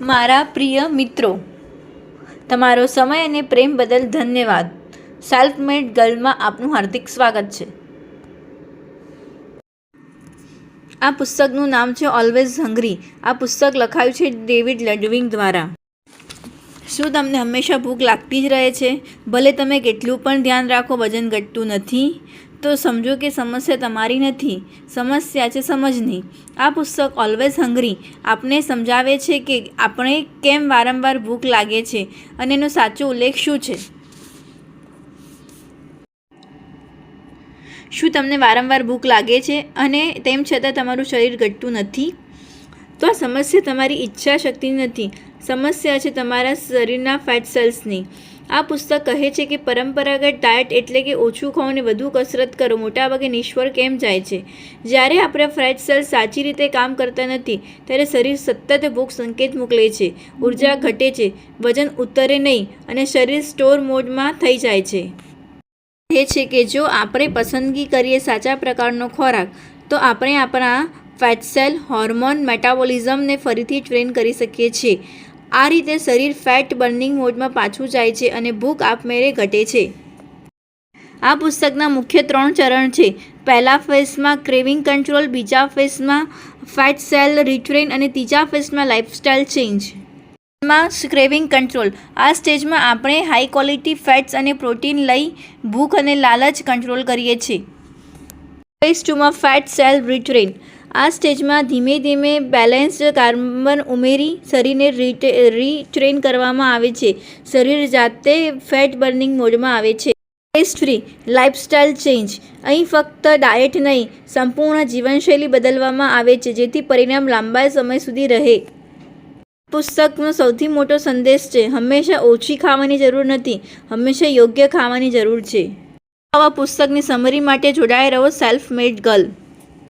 મારા પ્રિય મિત્રો, તમારો સમય અને પ્રેમ બદલ ધન્યવાદ. સેલ્ફ મેડ ગર્લમાં આપનું હાર્દિક સ્વાગત છે. આ પુસ્તકનું નામ છે ઓલવેઝ હંગરી આ પુસ્તક લખાયું છે ડેવિડ લડવિંગ દ્વારા. શું તમને હંમેશા ભૂખ લાગતી જ રહે છે? ભલે તમે કેટલું પણ ધ્યાન રાખો, વજન ઘટતું નથી. તો સમજો કે સમસ્યા તમારી નથી, સમસ્યા છે સમજની. આ પુસ્તક ઓલવેઝ હંગરી આપને સમજાવે છે કે આપણે કેમ વારંવાર ભૂખ લાગે છે અને એનો સાચો ઉલ્લેખ શું છે? શું તમને વારંવાર ભૂખ લાગે છે અને તેમ છતાં તમારું શરીર ઘટતું નથી? તો આ સમસ્યા તમારી ઈચ્છા શક્તિની નથી. સમસ્યા છે તમારા શરીરના ફેટ સેલ્સની આ પુસ્તક કહે છે કે પરંપરાગત ડાયટ એટલે કે ઓછું ખાઓ અને વધુ કસરત કરો મોટાભાગે નિષ્ફળ કેમ જાય છે? જ્યારે આપણા ફેટ સેલ્સ સાચી રીતે કામ કરતા નથી, ત્યારે શરીર સતત ભૂખ સંકેત મોકલે છે. ઊર્જા ઘટે છે, વજન ઉતરે નહીં અને શરીર સ્ટોર મોડમાં થઈ જાય છે. એ છે કે જો આપણે પસંદગી કરીએ સાચા પ્રકારનો ખોરાક, તો આપણે આપણા ફેટસેલ હોર્મોન મેટાબોલિઝમને ફરીથી ટ્રેન કરી શકીએ છીએ. આ રીતે શરીર ફેટ બર્નિંગ મોડમાં પાછું જાય છે અને ભૂખ આપમેળે ઘટે છે. આ પુસ્તકના મુખ્ય ત્રણ ચરણ છે. પહેલા ફેઝમાં ક્રેવિંગ કંટ્રોલ બીજા ફેઝમાં ફેટ સેલ રિટ્રેન અને ત્રીજા ફેઝમાં લાઇફસ્ટાઇલ ચેન્જમાં ક્રેવિંગ કંટ્રોલ આ સ્ટેજમાં આપણે હાઈ ક્વોલિટી ફેટ્સ અને પ્રોટીન લઈ ભૂખ અને લાલચ કંટ્રોલ કરીએ છીએ. ફેઝ ટુમાં ફેટ સેલ રિટ્રેન આ સ્ટેજમાં ધીમે ધીમે બેલેન્સ્ડ કાર્બન ઉમેરી શરીરને રીટે રીટ્રેન કરવામાં આવે છે. શરીર જાતે ફેટ બર્નિંગ મોડમાં આવે છે. ટેસ્ટ ફ્રી લાઇફસ્ટાઇલ ચેન્જ અહીં ફક્ત ડાયટ નહીં, સંપૂર્ણ જીવનશૈલી બદલવામાં આવે છે, જેથી પરિણામ લાંબા સમય સુધી રહે. પુસ્તકનો સૌથી મોટો સંદેશ છે, હંમેશા ઓછી ખાવાની જરૂર નથી, હંમેશા યોગ્ય ખાવાની જરૂર છે. આવા પુસ્તકની સમરી માટે જોડાઈ રહો સેલ્ફ મેડ ગર્લ